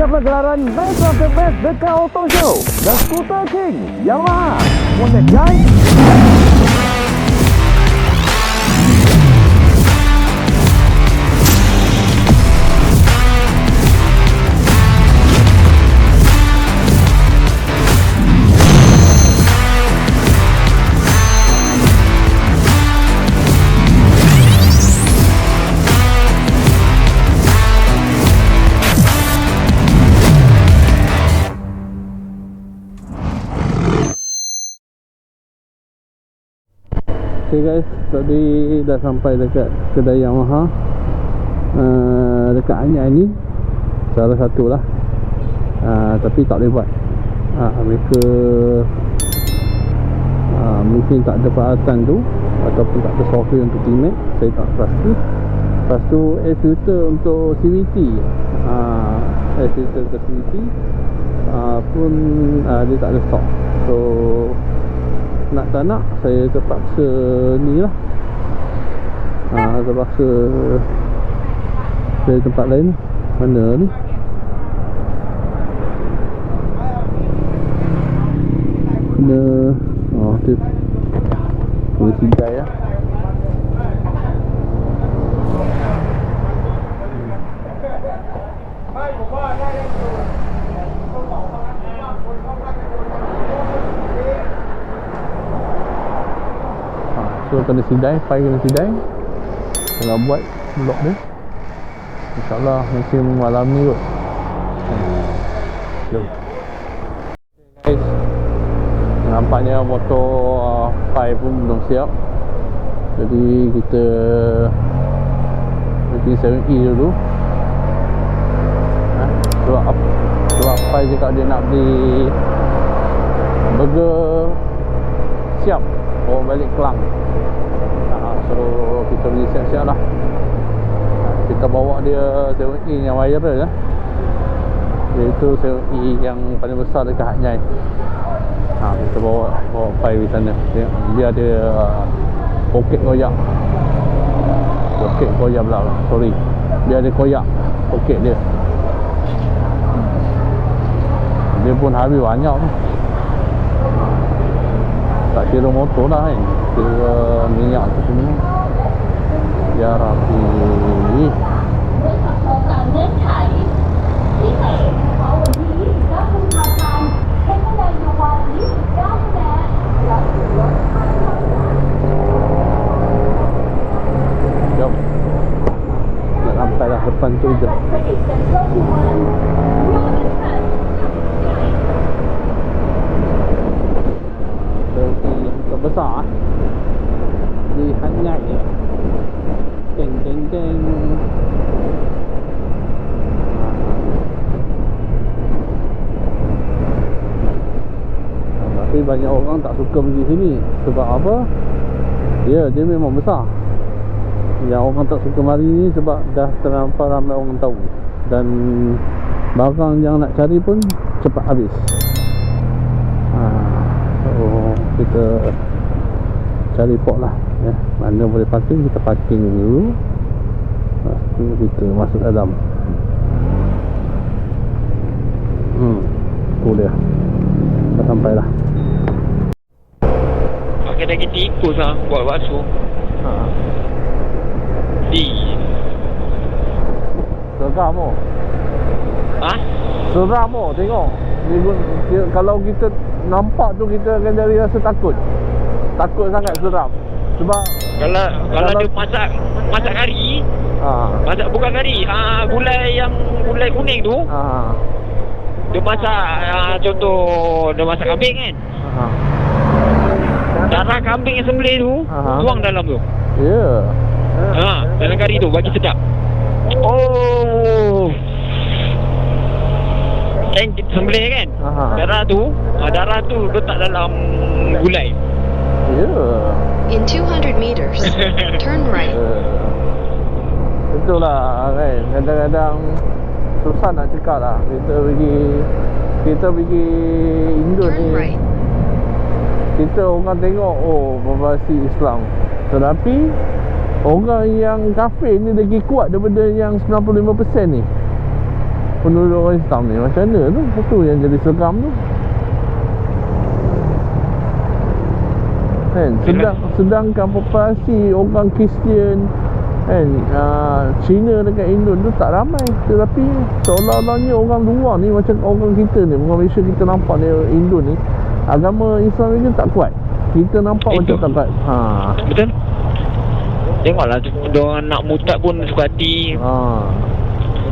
dapat gelaran Best of the Best dekat Auto Show dan Scooter King Yamaha. Want that guys? Okay guys, tadi dah sampai dekat kedai Yamaha uh, Dekat Anyai ni Salah satu lah. Uh, Tapi tak boleh buat. Uh, Mereka uh, Mungkin tak ada peralatan tu Ataupun tak ada software untuk T-Max Saya tak pasti Lepas tu air filter untuk CVT uh, Air filter untuk CVT uh, Pun uh, dia tak ada stock. So nak tak nak saya terpaksa ni lah. Ha, terpaksa dari tempat lain. Mana ni kena oh tu kena sidai lah ha, So kena sidai, file kena sidai. Tengah buat blok dia. InsyaAllah mungkin malam ni kot. Hmm. Jom. Guys Nampaknya motor uh, file pun belum siap. Jadi kita Mungkin 7E dulu. Ha? Apa Sebab file cakap dia nak beli Burger Siap Bawa balik Kelang. Ha, So kita beli siap-siap lah. Kita bawa dia 7E yang viral lah Iaitu 7E yang paling besar dekat Hatnyai ha, Kita bawa bawa di sana. Dia, dia uh, poket koyak. Poket koyak pula sorry. Dia ada koyak poket dia. Dia pun habis banyak tu Si motor tu lah eh. Kira uh, minyak tu semua. Ya rapi. Jom. Nak sampai lah depan tu je. Terbesar Di Hanyai ya Deng deng deng Ah, Tapi banyak orang tak suka pergi sini. Sebab apa? Ya, dia memang besar. Yang orang tak suka mari ni sebab dah terlampau ramai orang tahu. Dan barang yang nak cari pun cepat habis. Ha, So kita cari pot lah ya. Mana boleh parking kita parking dulu. Lepas tu kita masuk dalam. Hmm Tu dia. Dah sampai lah. Pakai daging tikus lah Buat bakso ha. Di. Seram oh. Ha? Seram oh tengok. Dia, dia, Kalau kita nampak tu kita akan jadi rasa takut Takut sangat seram. Sebab Kalau Kalau dia masak Masak kari ha, Masak bukan kari ah Gulai yang Gulai kuning tu ha, Dia masak ah, Contoh Dia masak kambing kan? Ha. Darah kambing yang sembelih tu Aha. Tuang dalam tu. Ya. Ha, Dalam kari tu Bagi sedap Oh. Kan sembelih kan? Aha. Darah tu ah, Darah tu letak dalam Gulai In 200 meters, turn right. Itulah kan. Kadang-kadang Susah nak cakap lah. Kita pergi Kita pergi Indo ni right. Kita orang tengok Oh berbahasa Islam. Tetapi Orang yang kafir ni lagi kuat daripada yang 95% ni. Penduduk orang Islam ni. Macam mana tu? Itu yang jadi seram tu kan? Sedang sedangkan populasi orang Kristian kan? Uh, Cina dekat Indon tu tak ramai. Tetapi seolah-olahnya orang luar ni macam orang kita ni orang Malaysia kita nampak ni Indon ni agama Islam ni tak kuat. Kita nampak Itu. macam tak kuat. Ha. Betul? Tengoklah Diorang nak mutat pun suka hati. Ha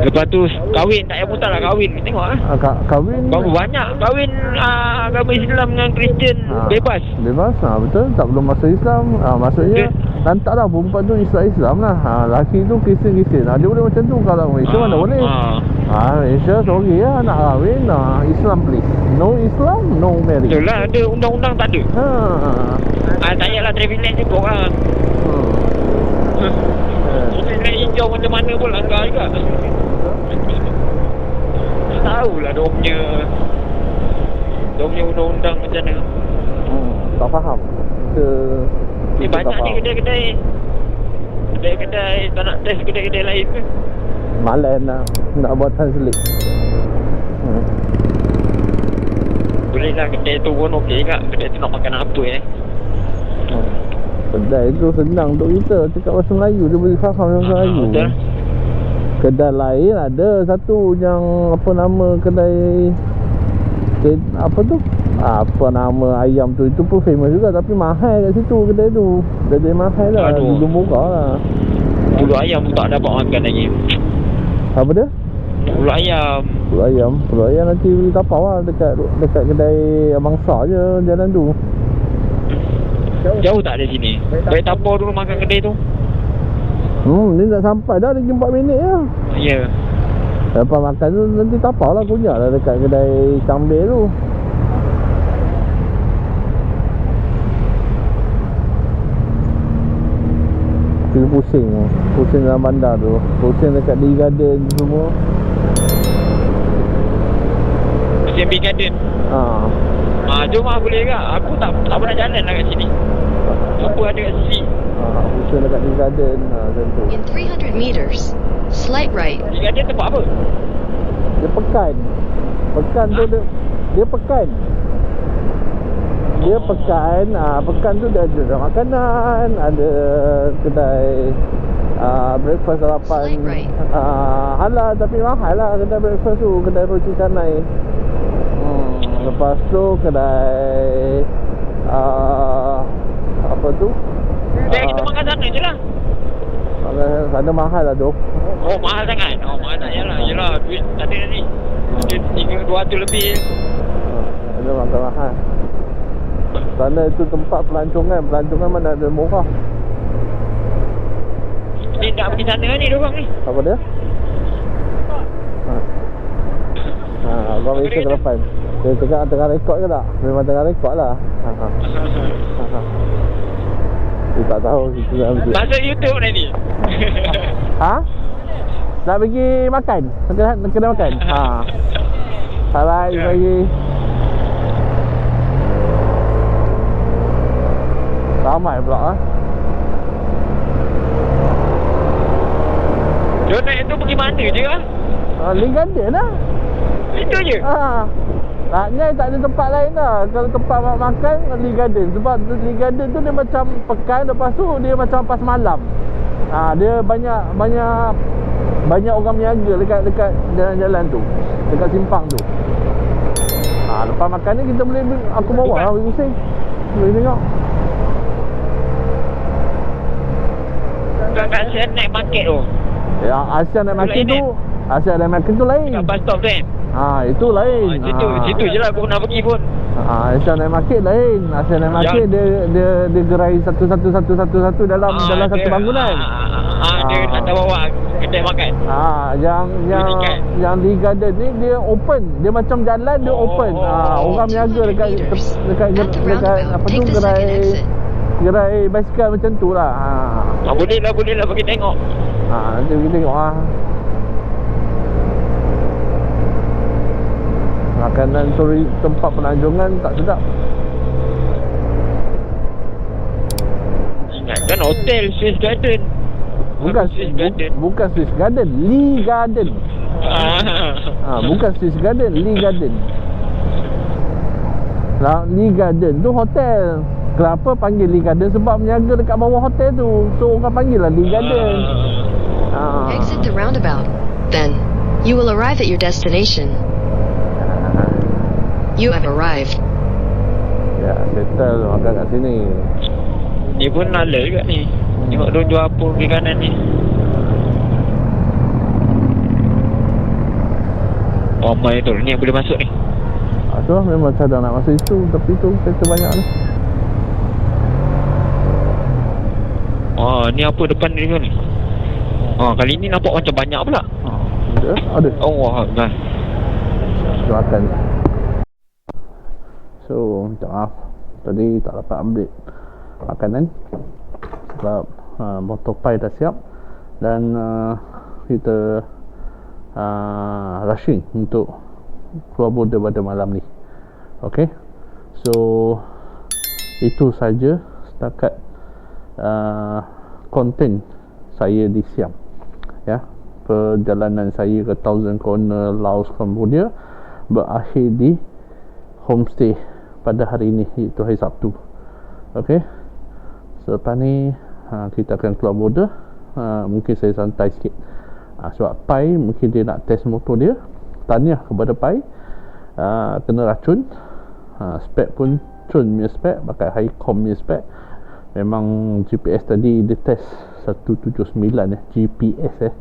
Lepas tu kahwin tak payah mutat lah kahwin. Tengok lah Ah, ka- kahwin Berapa banyak kahwin uh, agama Islam dengan Kristian Ah, bebas. Bebas ha, Betul. Tak belum masuk Islam. Ha, Maksudnya Betul. Lantak lah perempuan tu Islam-Islam lah. Ha, Laki tu Kristian-Kristian ha, Dia boleh macam tu Kalau Malaysia mana boleh. ah. ha, Malaysia sorry lah Nak kahwin ha, Islam please. No Islam No marriage. Betul lah ada undang-undang tak ada. Ha, ah, Tak payahlah traffic light cukup lah hmm. Eh, Traffic light hijau macam mana pun langgar juga Tak tahulah dia punya Dia punya undang-undang macam mana. Hmm, Tak faham. Kita Ni kita banyak tak ni kedai-kedai. Kedai-kedai tak nak test kedai-kedai lain ke? Malas nak Nak buat translate. Hmm. Boleh lah kedai tu pun okey kak Kedai tu nak makan apa eh? Hmm. Kedai tu senang untuk kita. Cakap bahasa Melayu Dia boleh faham bahasa Ah, Melayu. Betul Kedai lain ada satu yang apa nama kedai ke, apa tu? Apa nama ayam tu itu pun famous juga tapi mahal kat situ kedai tu. Kedai mahal lah, Aduh. dulu murah lah. Pulut ayam tu tak dapat makan lagi Apa dia? Pulut ayam Pulut ayam. Pulut ayam nanti beli tapau lah dekat dekat kedai Abang Sar je jalan tu. Jauh tak dari sini Baik tapau dulu makan kedai tu Hmm, ni dah sampai dah lagi 4 minit je. Ya Lepas makan tu nanti tapau lah kunyak lah dekat kedai Cambir tu. Kita pusing Pusing dalam bandar tu Pusing dekat Lee Garden semua Musim Big Garden ha. Ah, jom lah boleh ke? Aku tak tak pernah jalan lah kat sini. Apa ada kat sini? Pusing dekat Lee Garden. Ha, Macam tu. In 300 meters, slight right. Big Garden tempat apa? Dia pekan. Pekan tu dia Dia pekan. Dia pekan ah Pekan tu dia ada makanan Ada kedai ah breakfast sarapan Slight right. ah halal tapi mahal lah kedai breakfast tu kedai roti canai hmm, lepas tu kedai ah apa tu? Kita makan sana je lah. makan sana mahal lah tu Oh, mahal sangat. Oh, mahal tak? Yalah, yalah. Duit tak ada ni. Duit tiga dua ratus lebih. Ah, ada makan mahal sana itu tempat pelancongan pelancongan mana ada murah Ni nak pergi sana ni diorang ni. Apa dia? Ha. Ha, abang Malaysia dia ke depan. Dia cakap tengah rekod ke tak? Memang tengah rekod lah. Ha, ha. ha, ha. Dia tak tahu kita nak pergi. Masuk YouTube dah ni. Ha? Nak pergi makan? Nak nak kena makan? Ha. Alright, Ya. pergi. Ramai pula ah. Dia naik tu pergi mana je? Ha, Link Garden lah. Itu je. Ha. Naknya tak ada tempat lain lah. Kalau tempat mak makan Lee Garden. Sebab Lee Garden tu dia macam pekan Lepas tu dia macam pas malam. Ha, Dia banyak Banyak Banyak orang berniaga dekat dekat jalan-jalan tu. Dekat simpang tu. Ha, Lepas makan ni kita boleh Aku bawa lah pusing. Boleh tengok. Kat saya naik market tu. Ya, Asia Night Market tu Asia Night Market tu lain. Kat bus stop tu kan. Ha, itu lain Ah, situ, ha. situ je lah aku nak pergi pun. Ah, Asia Night Market lain. Asia Night Market Yang- dia dia dia gerai satu satu satu satu satu dalam Ah, dalam satu dia- bangunan. Ah, ah, dia Ah. atas bawah kedai makan. Ah, yang yang tiket. yang di garden ni dia open. Dia macam jalan dia Oh, open. oh, Ah, oh. orang berniaga 200 dekat dekat At the dekat roundabout, apa tu gerai gerai basikal macam tu lah. Ah. Ah, boleh lah, boleh lah pergi tengok. Ah, nanti kita tengok ah. Makanan turi tempat pelancongan tak sedap. Ingat kan hotel Swiss Garden. Bukan Swiss bu, Garden. bukan Swiss Garden, Lee Garden. Ah. Ha, bukan Swiss Garden, Lee Garden. Lah, Lee Garden tu hotel. Kenapa panggil Lee Garden? Sebab menjaga dekat bawah hotel tu. So orang panggil lah Lee Garden. Ha. Exit the roundabout. Then, you will arrive at your destination. You have arrived. Ya, settle makan kat sini. Ni pun nala juga ni. Tengok dia jual apa kiri kanan ni. Oh, mai tu. Ni yang boleh masuk ni. Ha, tu lah memang cadang nak masuk itu. Tapi tu kereta banyak ni. Oh, ni apa depan ni ni? Oh, kali ni nampak macam banyak pula. Ha, ada. Ada. Oh, kan. Kita makan. Minta maaf. Tadi tak dapat update makanan. Sebab uh, motor pai dah siap. Dan uh, kita uh, rushing untuk keluar border pada malam ni. Okay. So, itu saja setakat uh, konten saya di Siam. Ya. Perjalanan saya ke Thousand Corner Laos Cambodia berakhir di homestay pada hari ini iaitu hari Sabtu. Okey. Selepas ni ha, kita akan keluar border. Ha, mungkin saya santai sikit. Ha, sebab Pai mungkin dia nak test motor dia. Tanya kepada Pai. Ha, kena racun. Ha, spek pun Cun punya spek pakai Highcom punya spek memang GPS tadi dia test 179 eh GPS eh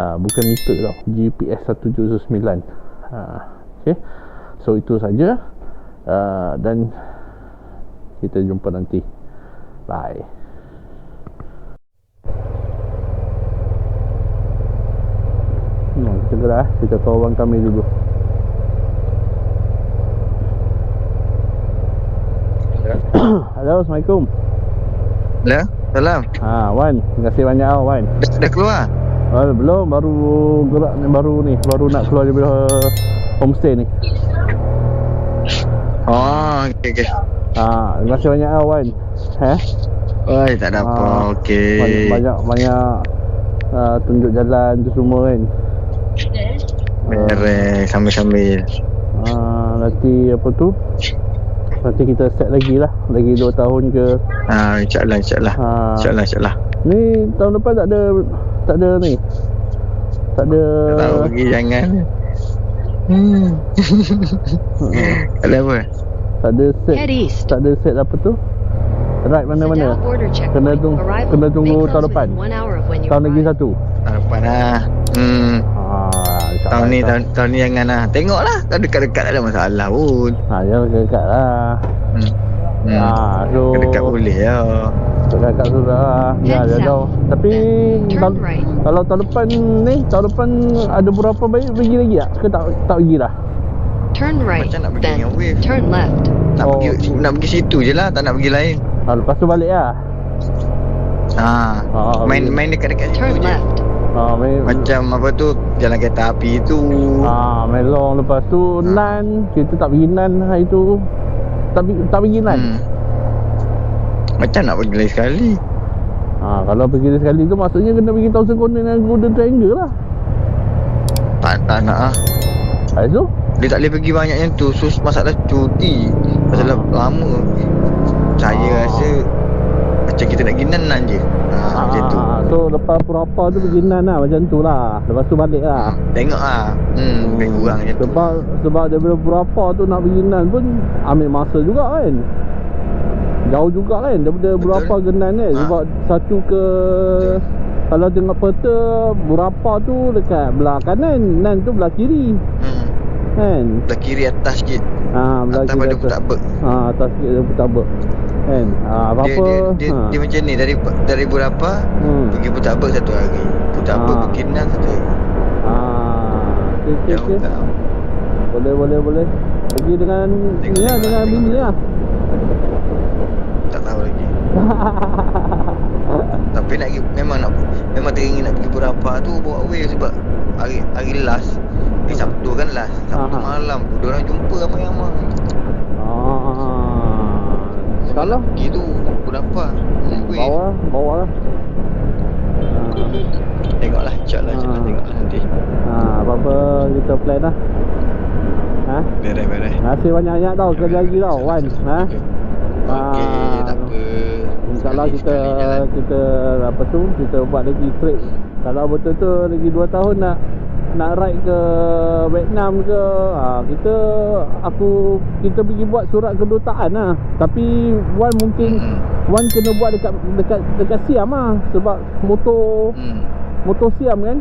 ha, bukan meter tau GPS 179 ha, okay. so itu saja uh, dan kita jumpa nanti. Bye. Hmm, kita gerak eh. Kita kawan kami dulu. Halo, Assalamualaikum. Hello, salam. Ha, Wan, terima kasih banyak ah, Wan. Dah, dah keluar? Oh, belum, baru gerak ni, baru ni. Baru nak keluar daripada homestay ni Oh, okey okey. Ha, terima kasih banyak ah, Wan Eh? Oi, tak ada apa. Ah, Okey. Banyak, banyak, banyak uh, tunjuk jalan tu semua kan Beres sambil-sambil. uh, Nanti apa tu Nanti kita set lagi lah Lagi 2 tahun ke Ah, insya-Allah insya-Allah. ha, Insya-Allah insya-Allah. Ni tahun depan tak ada Tak ada ni Tak ada Tak tahu pergi jangan. Hmm. Ada apa? Tak ada set. Tak ada set apa tu Right mana-mana. Kena tunggu- kena tunggu tahun depan. Tahun lagi satu Tahun depan lah. Hmm. Ah, Tahun ni tahun, tahun ni jangan lah. Tengoklah. Kalau dekat-dekat tak ada masalah pun. Ha, ya dekat lah. Hmm. Hmm. Ah, so Dekat boleh ya. Lah. Ya, Head ya south. tahu. Tapi Turn tahun- right. kalau tahun depan ni, tahun depan ada berapa baik pergi lagi tak? Ke tak tak pergi dah? Turn right. Macam nak pergi Then, dengan wave. turn left. Nak Oh. pergi nak pergi situ je lah, tak nak pergi lain. Ha, lepas tu balik lah. Ha. Ah, main boleh. main dekat-dekat Turn situ je. left. Ha, main, Macam apa tu Jalan kereta api tu ha, main long lepas tu Ha. Nan, kita tak pergi Nan hari tu. Tak tak pergi Nan. hmm. Macam nak pergi lain sekali. Ha, kalau pergi sekali tu maksudnya kena pergi Thousand Corner dengan Golden Triangle lah. Tak, tak nak lah. Habis tu? Dia tak boleh pergi banyak yang tu. Sus masalah cuti. Masalah lama. Saya Ah. rasa Macam kita nak pergi nan je. Ha, Macam tu. Ah, So lepas Purapa tu pergi Nan lah. Macam tu lah. Lepas tu balik lah. Tengok lah. Hmm, lebih kurang macam tu. Sebab sebab daripada Purapa tu nak pergi Nan pun ambil masa juga kan. Jauh juga kan daripada Betul. Purapa ke Nan kan. Ha. Sebab satu ke kalau tengok peta Purapa tu dekat belah kanan, Nan tu belah kiri. hmm. Kan? Belah kiri atas sikit Ha, belah Atas kiri pada atas. Putabek Ha, atas sikit dia Putabek. Kan? Ha, dia, apa-apa. dia, dia, ha. dia macam ni Dari dari berapa hmm. Pergi Putabek satu hari Putabek Ah. pergi nan satu hari Ha. Okey, Jauh okey. tak Boleh, boleh, boleh. Pergi dengan Tengok ni lah, dengan bini lah. lah. Tak tahu lagi Tapi nak pergi memang nak memang teringin nak pergi berapa tu bawa away sebab hari hari last hari Sabtu kan last Sabtu Aha. malam tu dia orang jumpa ramai-ramai. Ah. Memang Salah. nak pergi tu berapa? Hmm, weh. Bawa lah, bawa lah. Tengoklah InsyaAllah Ah. InsyaAllah tengoklah nanti ha, Apa-apa kita plan lah Ha? Beres beres Terima kasih banyak-banyak tau Kerja lagi tau Wan Ha? Okey Ah. tak apa InsyaAllah Sekali- kita kita apa tu kita buat lagi trip. Kalau betul-betul lagi 2 tahun nak nak ride ke Vietnam ke ha, kita aku kita pergi buat surat kedutaan lah tapi Wan mungkin. Wan kena buat dekat dekat dekat Siam lah sebab motor Hmm motor Siam kan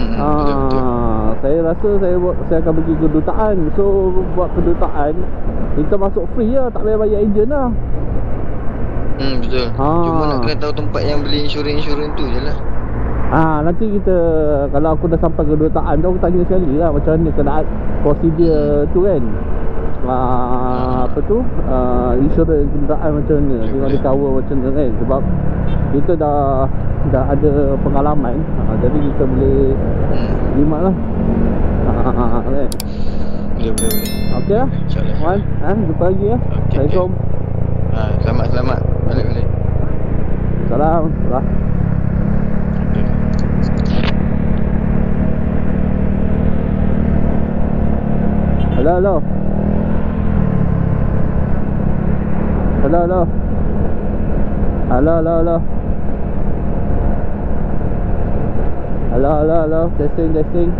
Hmm, betul betul. Ah, saya rasa saya buat saya akan pergi kedutaan. So buat kedutaan kita masuk free lah, tak payah bayar ejen lah. Hmm betul. Ah. Cuma nak kena tahu tempat yang beli insurans-insurans tu je lah. Ah nanti kita kalau aku dah sampai kedutaan tu aku tanya sekali lah macam mana kena prosedur tu kan. Ah, apa tu? Ah, insurans kenderaan macam mana? Tengok dia cover macam mana kan sebab kita dah dah ada pengalaman. Ah, jadi kita boleh Hmm. jimat lah. Ah, kan? Boleh boleh boleh. Okey lah. Wan, ah, jumpa lagi ya. Okey, Assalamualaikum. Ha, selamat selamat. Salam. Lah. Hello, hello. Hello, hello. Hello, hello, hello. Hello, hello, hello. Testing, testing.